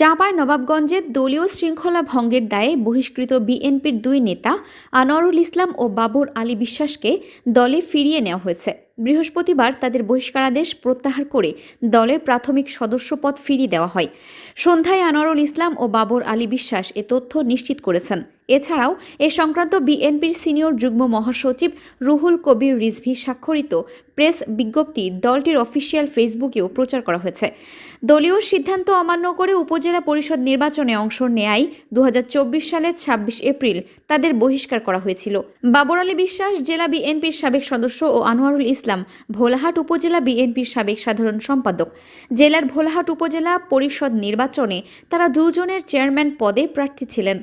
চাঁপাই নবাবগঞ্জে দলীয় শৃঙ্খলা ভঙ্গের দায়ে বহিষ্কৃত বিএনপির দুই নেতা আনোয়ারুল ইসলাম ও বাবর আলী বিশ্বাসকে দলে ফিরিয়ে নেওয়া হয়েছে। বৃহস্পতিবার তাদের বহিষ্কারাদেশ প্রত্যাহার করে দলের প্রাথমিক সদস্যপদ ফিরিয়ে দেওয়া হয়। সন্ধ্যায় আনোয়ারুল ইসলাম ও বাবর আলী বিশ্বাস এ তথ্য নিশ্চিত করেছেন। এছাড়াও এ সংক্রান্ত বিএনপির সিনিয়র যুগ্ম মহাসচিব রুহুল কবির রিজভি স্বাক্ষরিত প্রেস বিজ্ঞপ্তি দলটির অফিসিয়াল ফেসবুকেও প্রচার করা হয়েছে। দলীয় সিদ্ধান্ত অমান্য করে উপজেলা পরিষদ নির্বাচনে অংশ নেয়ায় দু সালের ছাব্বিশ এপ্রিল তাদের বহিষ্কার করা হয়েছিল। বাবর আলী বিশ্বাস জেলা বিএনপির সাবেক সদস্য ও আনোয়ারুল ইসলাম, ভোলাহাট উপজেলা বিএনপির সাবেক সাধারণ সম্পাদক। জেলার ভোলাহাট উপজেলা পরিষদ নির্বাচনে তারা দুজনের চেয়ারম্যান পদে প্রার্থী ছিলেন।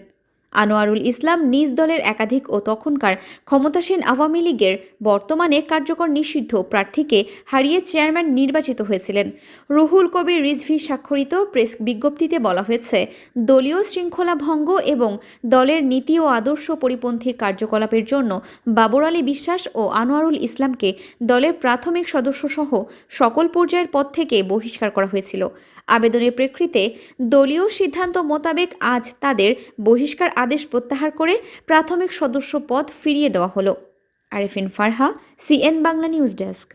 আনোয়ারুল ইসলাম নিজ দলের একাধিক ও তখনকার ক্ষমতাসীন আওয়ামী লীগের বর্তমানে কার্যকর নিষিদ্ধ প্রার্থীকে হারিয়ে চেয়ারম্যান নির্বাচিত হয়েছিলেন। রুহুল কবির রিজভি স্বাক্ষরিত প্রেস বিজ্ঞপ্তিতে বলা হয়েছে, দলীয় শৃঙ্খলা ভঙ্গ এবং দলের নীতি ও আদর্শ পরিপন্থী কার্যকলাপের জন্য বাবর আলী বিশ্বাস ও আনোয়ারুল ইসলামকে দলের প্রাথমিক সদস্যসহ সকল পর্যায়ের পদ থেকে বহিষ্কার করা হয়েছিল। আবেদনের প্রেক্ষিতে দলীয় সিদ্ধান্ত মোতাবেক আজ তাদের বহিষ্কার আদেশ প্রত্যাহার করে প্রাথমিক সদস্য পদ ফিরিয়ে দেওয়া হলো। Arefin Farha, C N Bangla news desk.